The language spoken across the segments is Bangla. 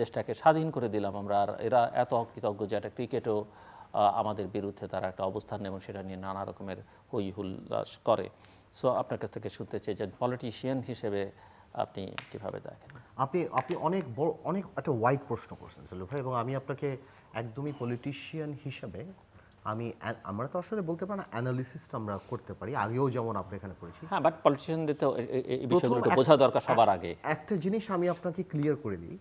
দেশটাকে স্বাধীন করে দিলাম। আমরা আর এরা এত কৃতজ্ঞ যে একটা ক্রিকেটও আমাদের বিরুদ্ধে তারা একটা অবস্থান এবং সেটা নিয়ে নানা রকমের হই হুল্লাস করে। সো আপনার কাছ থেকে শুনতে চাই যে পলিটিশিয়ান হিসেবে আপনি কীভাবে দেখেন? আপনি আপনি অনেক বড় অনেক একটা ওয়াইড প্রশ্ন করছেন সেলু ভাই এবং আমি আপনাকে একদমই পলিটিশিয়ান হিসেবে আমি আমরা তো আসলে বলতে পারি না অ্যানালিসিসটা আমরা করতে পারি। আগেও যেমন আপনি এখানে করেছি হ্যাঁ বাট পলিটিশিয়ানদের তো এই বিষয়গুলো বোঝা দরকার সবার আগে। একটা জিনিস আমি আপনাকে ক্লিয়ার করে দিই।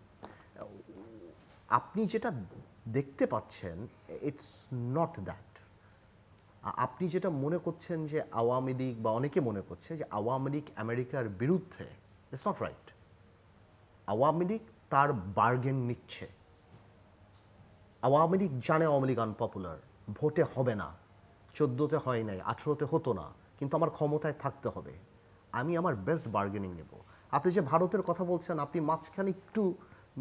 আপনি যেটা দেখতে পাচ্ছেন ইটস নট দ্যাট আপনি যেটা মনে করছেন যে আওয়ামী লীগ বা অনেকে মনে করছে যে আওয়ামী লীগ আমেরিকার বিরুদ্ধে it's not right Awami League তার বার্গেন নিচ্ছে। আওয়ামী লীগ জানে আওয়ামী লীগ আনপপুলার ভোটে হবে না। চোদ্দোতে হয় নাই, আঠেরোতে হতো না, কিন্তু আমার ক্ষমতায় থাকতে হবে। আমি আমার বেস্ট বার্গেনিং নেব। আপনি যে ভারতের কথা বলছেন, আপনি মাঝখানে একটু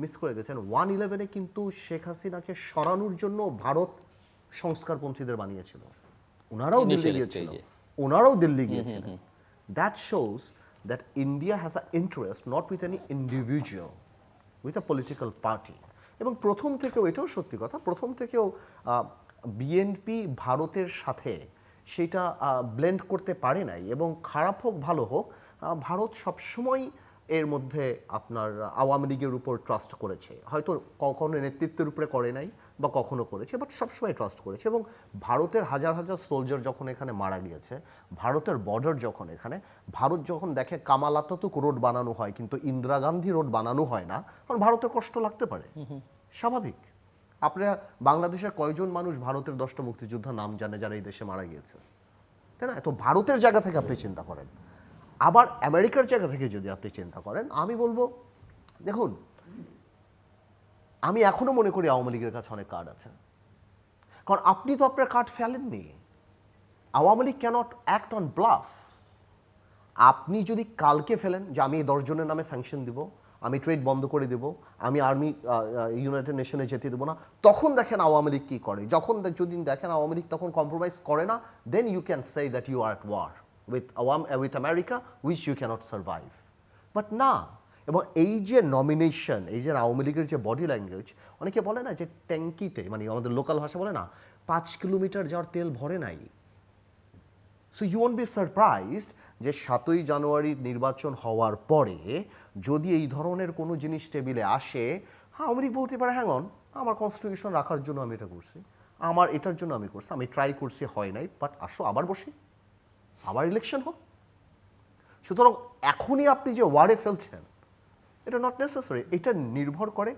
মিস করে গেছেন। ওয়ান ইলেভেনে কিন্তু শেখ হাসিনাকে সরানোর জন্য ভারত সংস্কারপন্থীদের বানিয়েছিল। ওনারাও দিল্লি গিয়েছিল। ওনারাও দিল্লি গিয়েছিলেন। That shows that India has a interest not with any individual with a political party এবং প্রথম থেকেও এটাও সত্যি কথা প্রথম থেকেও বিএনপি ভারতের সাথে সেটা ব্লেন্ড করতে পারে নাই। এবং খারাপ হোক ভালো হোক ভারত সবসময় এর মধ্যে আপনার আওয়ামী লীগের উপর ট্রাস্ট করেছে। হয়তো কখনো নেতৃত্বের উপরে করে নাই বা কখনো করেছে বাট সবসময় ট্রাস্ট করেছে। এবং ভারতের হাজার হাজার সোলজার যখন এখানে মারা গিয়েছে ভারতের বর্ডার যখন এখানে ভারত যখন দেখে কামালাতাতুক রোড বানানো হয় কিন্তু ইন্দিরা গান্ধী রোড বানানো হয় না তখন ভারতের কষ্ট লাগতে পারে। স্বাভাবিক। আপনারা বাংলাদেশের কয়জন মানুষ ভারতের দশটা মুক্তিযোদ্ধার নাম জানে যারা এই দেশে মারা গিয়েছে? তাই না? তো ভারতের জায়গা থেকে আপনি চিন্তা করেন। আবার আমেরিকার জায়গা থেকে যদি আপনি চিন্তা করেন, আমি বলব, দেখুন, আমি এখনও মনে করি আওয়ামী লীগের কাছে অনেক কার্ড আছে। কারণ আপনি তো আপনার card ফেলেননি। Awami League cannot act on bluff আপনি যদি কালকে ফেলেন যে আমি এই দশজনের নামে স্যাংশন দিব, আমি ট্রেড বন্ধ করে দেব, আমি আর্মি ইউনাইটেড নেশনে যেতে দেবো না, তখন দেখেন আওয়ামী লীগ কী করে। যখন যদি দেখেন আওয়ামী লীগ তখন কম্প্রোমাইজ করে না then you can say that you are war with Awami with America which you cannot survive but না এবং এই যে নমিনেশন এই যে আওয়ামী লীগের যে বডি ল্যাঙ্গুয়েজ অনেকে বলে না যে ট্যাঙ্কিতে মানে আমাদের লোকাল ভাষা বলে না, পাঁচ কিলোমিটার যাওয়ার তেল ভরে নাই। So you won't be surprised যে সাতই জানুয়ারি নির্বাচন হওয়ার পরে যদি এই ধরনের কোনো জিনিস টেবিলে আসে হ্যাঁ আওয়ামী লীগ বলতে পারে হ্যাঁ আমার কনস্টিটিউশন রাখার জন্য আমি এটা করছি। আমার এটার জন্য আমি করছি, আমি ট্রাই করছি, হয় নাই বাট আসো, আবার বসি। আবার ইলেকশন হোক। সুতরাং এখনই আপনি যে ওয়ার্ডে ফেলছেন এটা নট নেসেসারি এটা নির্ভর করে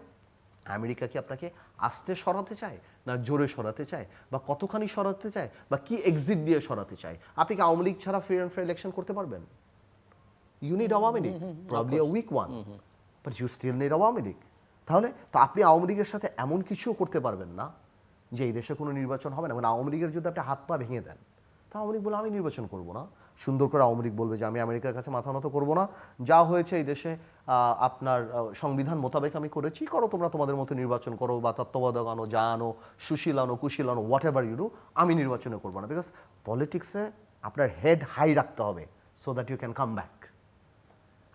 আমেরিকা কি আপনাকে আস্তে সরাতে চায় না জোরে সরাতে চায় বা কতখানি সরাতে চায় বা কি এক্সিট দিয়ে সরাতে চায়? আপনি কি আওয়ামী লীগ ছাড়া ফ্রি অ্যান্ড ফেয়ার ইলেকশন করতে পারবেন? You need Awami League probably a weak one but you still need Awami League. তাহলে তো আপনি আওয়ামী লীগের সাথে এমন কিছুও করতে পারবেন না যে এই দেশে কোনো নির্বাচন হবে না। মানে আওয়ামী লীগের যদি আপনি হাত পা ভেঙে দেন তা আওয়ামী লীগ বলে আমি নির্বাচন করব না। সুন্দর করে আওয়ামী লীগ বলবে যে আমি আমেরিকার কাছে মাথা নত করব না। যা হয়েছে এই দেশে আপনার সংবিধান মোতাবেক আমি করেছি। করো তোমরা তোমাদের মতো নির্বাচন করো বা তত্ত্বাবধায়ক আনো যা আনো সুশীল আনো কুশীল আনো হোয়াট এভার ইউ ডু আমি নির্বাচনে করব না। বিকজ পলিটিক্সে আপনার হেড হাই রাখতে হবে so that you can come back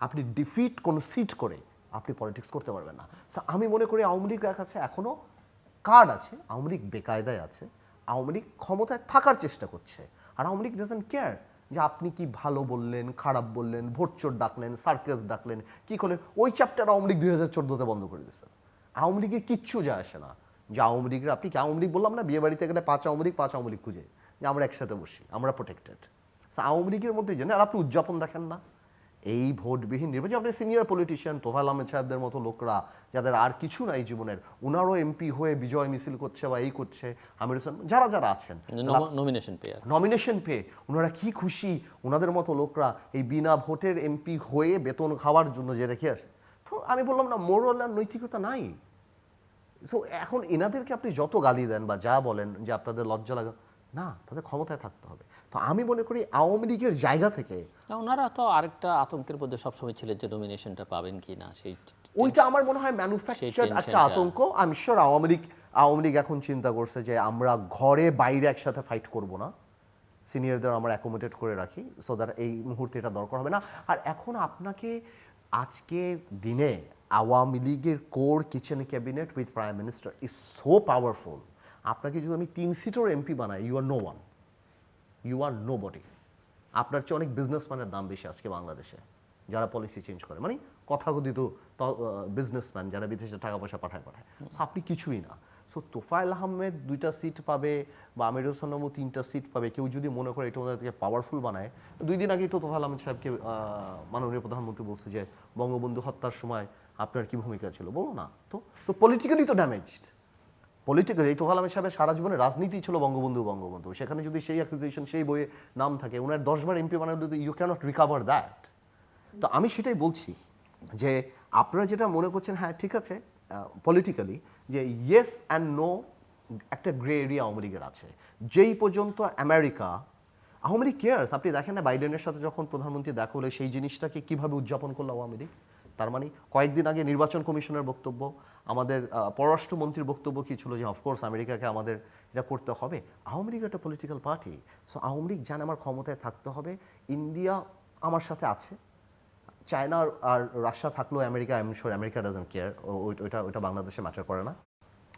আপনি ডিফিট কোনো সিট করে আপনি পলিটিক্স করতে পারবেন না। সো আমি মনে করি আওয়ামী লীগের কাছে এখনও কার্ড আছে, আওয়ামী লীগ বেকায়দায় আছে, আওয়ামী লীগ ক্ষমতায় থাকার চেষ্টা করছে। আর আওয়ামী লীগ ডাজেন্ট কেয়ার যে আপনি কি ভালো বললেন, খারাপ বললেন ভোট চোর ডাকলেন সার্কেস ডাকলেন, কি করলেন, ওই চ্যাপ্টার আওয়ামী লীগ দুই হাজার চোদ্দোতে বন্ধ করে দিয়েছে। আওয়ামী লীগের কিচ্ছু যায় আসে না যে আওয়ামী লীগের, আপনি কি আওয়ামী লীগ বললাম না, বিয়ে বাড়িতে গেলে পাঁচ আওয়ামী লীগ, পাঁচ আওয়ামী লীগ খুঁজে। যে আমরা একসাথে বসি, আমরা প্রোটেক্টেড আওয়ামী লীগের মধ্যে জানেন আর আপনি উদযাপন দেখেন না। এই ভোটবিহীন নির্বাচন। আপনি সিনিয়র পলিটিশিয়ান তোফাল আহমেদ সাহেবদের মতো লোকরা যাদের আর কিছু নাই জীবনের ওনারও এমপি হয়ে বিজয় মিছিল করছে বা এই করছে আমির হোসেন যারা যারা আছেন নমিনেশন পেয়ার নমিনেশন পেয়ে ওনারা কি। খুশি? ওনাদের মতো লোকরা এই বিনা ভোটের এমপি হয়ে বেতন খাওয়ার জন্য যে রেখে আসে। তো আমি বললাম না মোরাল আর নৈতিকতা নাই। সো এখন এনাদেরকে আপনি যত গালি দেন বা যা বলেন যে আপনাদের লজ্জা লাগে না তাদের ক্ষমতায় থাকতে হবে। তো আমি মনে করি আওয়ামী লীগের জায়গা থেকে ওনারা তো আরেকটা আতঙ্কের মধ্যে সবসময় ছিলেন যে নমিনেশনটা পাবেন কি না সেই ওইটা আমার মনে হয় ম্যানুফ্যাকচার একটা আতঙ্ক। আমি শিওর আওয়ামী লীগ আওয়ামী লীগ এখন চিন্তা করছে যে আমরা ঘরে বাইরে একসাথে ফাইট করব না। সিনিয়রদের আমরা অ্যাকোমোডেট করে রাখি সো দ্যাট এই মুহূর্তে এটা দরকার হবে না। আর এখন আপনাকে আজকে দিনে আওয়ামী লীগের core kitchen cabinet with prime minister is so powerful আপনাকে যদি আমি তিন সিটের এমপি বানাই you are no one you are nobody আপনার চেয়ে অনেক বিজনেসম্যানের দাম বেশি আজকে বাংলাদেশে, যারা পলিসি চেঞ্জ করে। মানে কথাকথিত বিজনেসম্যান যারা বিদেশে টাকা পয়সা পাঠায় পাঠায়। আপনি কিছুই না। সো তোফায়েল আহমেদ দুইটা সিট পাবে বা আমির হোসেন নবু তিনটা সিট পাবে। কেউ যদি মনে করে এটা ওদেরকে পাওয়ারফুল বানায়, দুই দিন আগেই তো তোফায়েল আহমেদ সাহেবকে মাননীয় প্রধানমন্ত্রী বলছে যে, বঙ্গবন্ধু হত্যার সময় আপনার কি ভূমিকা ছিল? বলো না। তো তো পলিটিক্যালি তো ড্যামেজড পলিটিক্যালি এই আহমেদ সাহেবের সারা জীবনে রাজনীতি ছিল বঙ্গবন্ধু বঙ্গবন্ধু। সেখানে যদি সেই অ্যাকুজিশন সেই বইয়ে নাম থাকে ওনার দশবার এমপি বানালে ইউ ক্যানট রিকাভার দ্যাট তো আমি সেটাই বলছি যে আপনারা যেটা মনে করছেন হ্যাঁ ঠিক আছে পলিটিক্যালি যে ইয়েস অ্যান্ড নো একটা গ্রে এরিয়া আওয়ামী লীগের আছে। যেই পর্যন্ত আমেরিকা আওয়ামী লীগ কেয়ার্স আপনি দেখেন না বাইডেনের সাথে যখন প্রধানমন্ত্রী দেখা হলে, সেই জিনিসটাকে কীভাবে উদযাপন করল আওয়ামী লীগ? তার মানে কয়েকদিন আগে নির্বাচন কমিশনের বক্তব্য, আমাদের পররাষ্ট্রমন্ত্রীর বক্তব্য কি ছিল যে অফকোর্স আমেরিকাকে আমাদের এটা করতে হবে। আওয়ামী লীগ একটা political party so Awami League জানে আমার ক্ষমতায় থাকতে হবে। ইন্ডিয়া আমার সাথে আছে। চায়না আর- রাশিয়া থাকলেও America I sure America doesn't care ওইটা ওইটা বাংলাদেশে ম্যাটার করে না।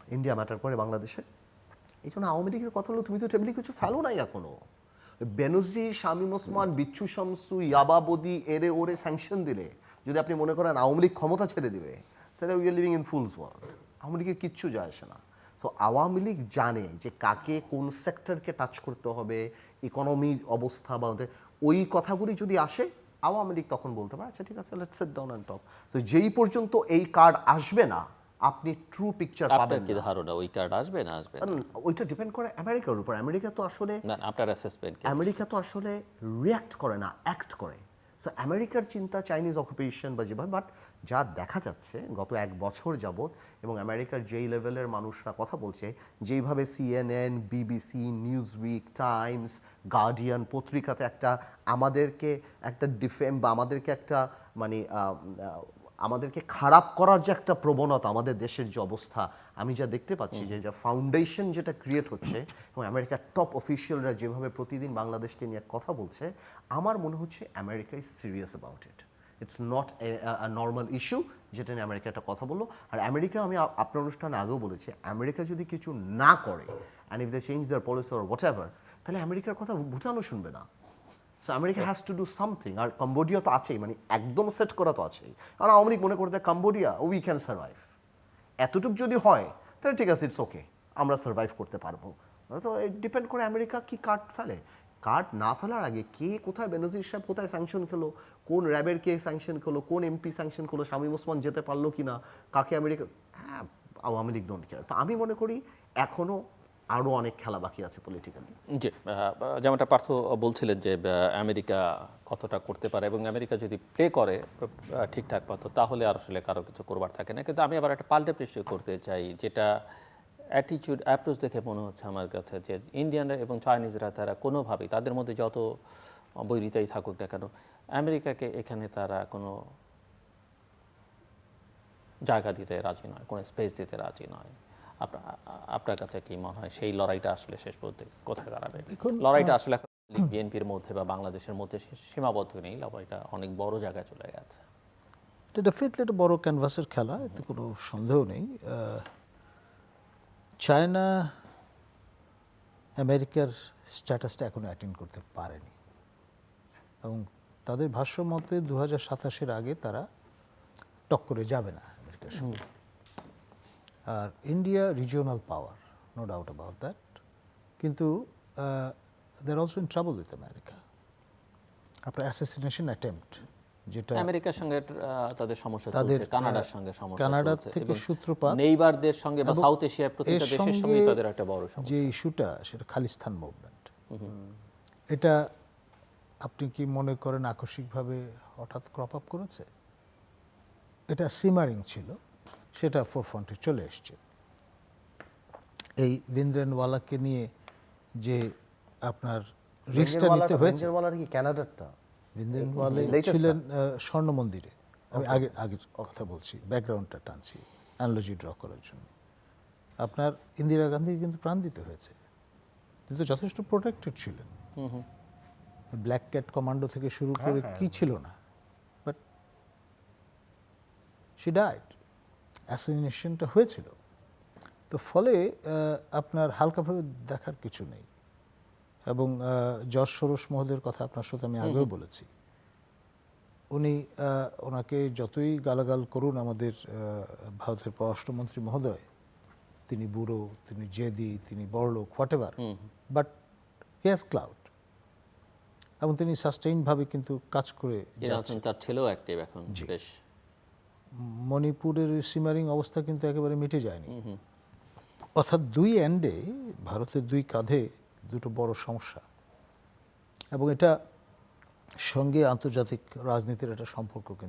ইন্ডিয়া ম্যাটার করে বাংলাদেশে। এই জন্য আওয়ামী লীগের কথা হলো, তুমি তো টেবিলে কিছু ফেলো নাই এখনও। বেনজির, শামীম ওসমান, বিচ্ছু শামসু, ইয়াবাবদি এরে ওরে স্যাংশন দিলে যদি আপনি মনে করেন আওয়ামী লীগ ক্ষমতা ছেড়ে দিবে তাহলে we are living in fools world Awami লীগের কিচ্ছু যায় আসে না। তো আওয়ামী লীগ জানে যে কাকে কোন সেক্টরকে টাচ করতে হবে ইকোনমির অবস্থা বা ওই কথাগুলি যদি আসে আওয়ামী লীগ তখন বলতে পারে আচ্ছা ঠিক আছে let's set down and talk তো যেই পর্যন্ত এই কার্ড আসবে না আপনি ট্রু পিকচার আপনার পাবেন কি ধারণা ওই কার্ড আসবে না আসবে না? ওইটা ডিপেন্ড করে আমেরিকার উপর। আমেরিকা তো আসলে না আপনার অ্যাসেসমেন্ট আমেরিকা তো আসলে রিয়াক্ট করে না অ্যাক্ট করে। সো আমেরিকার চিন্তা চাইনিজ অকুপেশন বা যেভাবে বাট যা দেখা যাচ্ছে গত এক বছর যাবৎ এবং আমেরিকার যেই লেভেলের মানুষরা কথা বলছে, যেইভাবে CNN BBC Newsweek Times Guardian পত্রিকাতে একটা আমাদেরকে একটা ডিফেম বা আমাদেরকে একটা মানে আমাদেরকে খারাপ করার যে একটা প্রবণতা আমাদের দেশের যে অবস্থা আমি যা দেখতে পাচ্ছি যে যা ফাউন্ডেশন যেটা ক্রিয়েট হচ্ছে এবং আমেরিকার টপ অফিসিয়ালরা যেভাবে প্রতিদিন বাংলাদেশকে নিয়ে কথা বলছে আমার মনে হচ্ছে America is serious about it it's not a normal issue যেটা নিয়ে আমেরিকা একটা কথা বলল। আর আমেরিকা আমি আপনার অনুষ্ঠানে আগেও বলেছি আমেরিকা যদি কিছু না করে and if they change their policy or whatever তাহলে আমেরিকার কথা ভুটানও শুনবে না। So America has to do something R Cambodia তো আছেই মানে একদম সেট করা তো আছেই। আর আওয়ামী লীগ মনে করতে কম্বোডিয়া উই ক্যান সার্ভাইভ এতটুক যদি হয়, তাহলে ঠিক আছে ইটস ওকে আমরা সার্ভাইভ করতে পারব। তো ডিপেন্ড করে আমেরিকা কি কার্ড ফেলে। কার্ড না ফেলার আগে কে কোথায় বেনজির সাহেব কোথায় স্যাংশন খেলো, কোন র্যাবের কে স্যাংশন খেলো, কোন এমপি স্যাংশন করল শামীম ওসমান যেতে পারল কি না কাকে আমেরিকা হ্যাঁ আওয়ামী লীগ ডোন্ট কেয়ার তো আমি মনে করি এখনও আরও অনেক খেলা বাকি আছে পলিটিক্যালি জি যেমনটা পার্থ বলছিলেন যে আমেরিকা কতটা করতে পারে এবং আমেরিকা যদি প্লে করে ঠিকঠাক মতো, তাহলে আর আসলে কারও কিছু করবার থাকে না। কিন্তু আমি আবার একটা পাল্টে প্রশ্ন করতে চাই, যেটা অ্যাটিটিউড অ্যাপ্রোচ দেখে মনে হচ্ছে আমার কাছে যে ইন্ডিয়ানরা এবং চাইনিজরা তারা কোনোভাবেই, তাদের মধ্যে যত বৈরিতাই থাকুক না কেন, আমেরিকাকে এখানে তারা কোনো জায়গা দিতে রাজি নয়, কোনো স্পেস দিতে রাজি নয়। আপনার কাছে কি মনে হয় সেই লড়াইটা আসলে শেষ পর্যন্ত কোথায় দাঁড়াবে? লড়াইটা আসলে বিএনপির মধ্যে বা বাংলাদেশের মধ্যে সীমাবদ্ধ নেই লড়াইটা অনেক বড় জায়গায় চলে গেছে। এটা ডেফিনেটলি একটা বড় ক্যানভাসের খেলা এতে কোনো সন্দেহ নেই। চায়না আমেরিকার স্ট্যাটাসটা এখনও অ্যাটেন্ড করতে পারেনি। এবং তাদের ভাষ্য মতে দু হাজার সাতাশের আগে তারা টক্করে যাবে না আমেরিকার সঙ্গে। আর India regional power no doubt about that কিন্তু there also in trouble with America আপনার অ্যাসেসিনেশন অ্যাটেম্পট যেটা আমেরিকার সঙ্গে তাদের সমস্যা চলছে কানাডার সঙ্গে সমস্যা কানাডা থেকে সূত্রপাত নেইবারদের সঙ্গে বা সাউথ এশিয়ার প্রতিটা দেশের সঙ্গে সঙ্গে তাদের একটা বড় সমস্যা। যে ইস্যুটা সেটা খালিস্তান মুভমেন্ট এটা আপনি কি মনে করেন আকস্মিকভাবে হঠাৎ ক্রপ আপ করেছে? এটা সিমারিং ছিল। সেটা ফোর ফ্রন্টে চলে এসছে। এই ভিন্দ্রেনওয়ালাকে নিয়ে যে আপনার রিস্কটা নিতে হয়েছে। কি ক্যানাডারটা ভিন্দ্রেনওয়ালে ছিলেন স্বর্ণ মন্দিরে। আমি আগের আগের কথা বলছি ব্যাকগ্রাউন্ডটা টানছি অ্যানালজি ড্র করার জন্য। আপনার ইন্দিরা গান্ধী কিন্তু প্রাণ দিতে হয়েছে। কিন্তু যথেষ্ট প্রোটেক্টেড ছিলেন। ব্ল্যাক ক্যাট কমান্ডো থেকে শুরু করে কি ছিল না? বাট শি ডাইড অ্যাসোসিয়েশনটা হয়েছিল। তো ফলে আপনার হালকাভাবে দেখার কিছু নেই। এবং যশ সরোস মহোদয়ের কথা আপনার সাথে আমি আগেও বলেছি। উনি ওনাকে যতই গালাগাল করুন আমাদের ভারতের পররাষ্ট্রমন্ত্রী মহোদয় তিনি বুড়ো তিনি জেদি তিনি বড়লোক whatever but he's cloud. এবং তিনি সাস্টেইনভাবে কিন্তু কাজ করে তিনি হচ্ছেন তার ছেলেও অ্যাক্টিভ এখন বেশ। মণিপুরের সিমারিং অবস্থা কিন্তু একেবারে মিটে যায়নি। অর্থাৎ দুই এন্ডে ভারতের দুই কাঁধে দুটো বড় সমস্যা। এবং এটা সঙ্গে আন্তর্জাতিক রাজনীতির একটা সম্পর্ক কিন্তু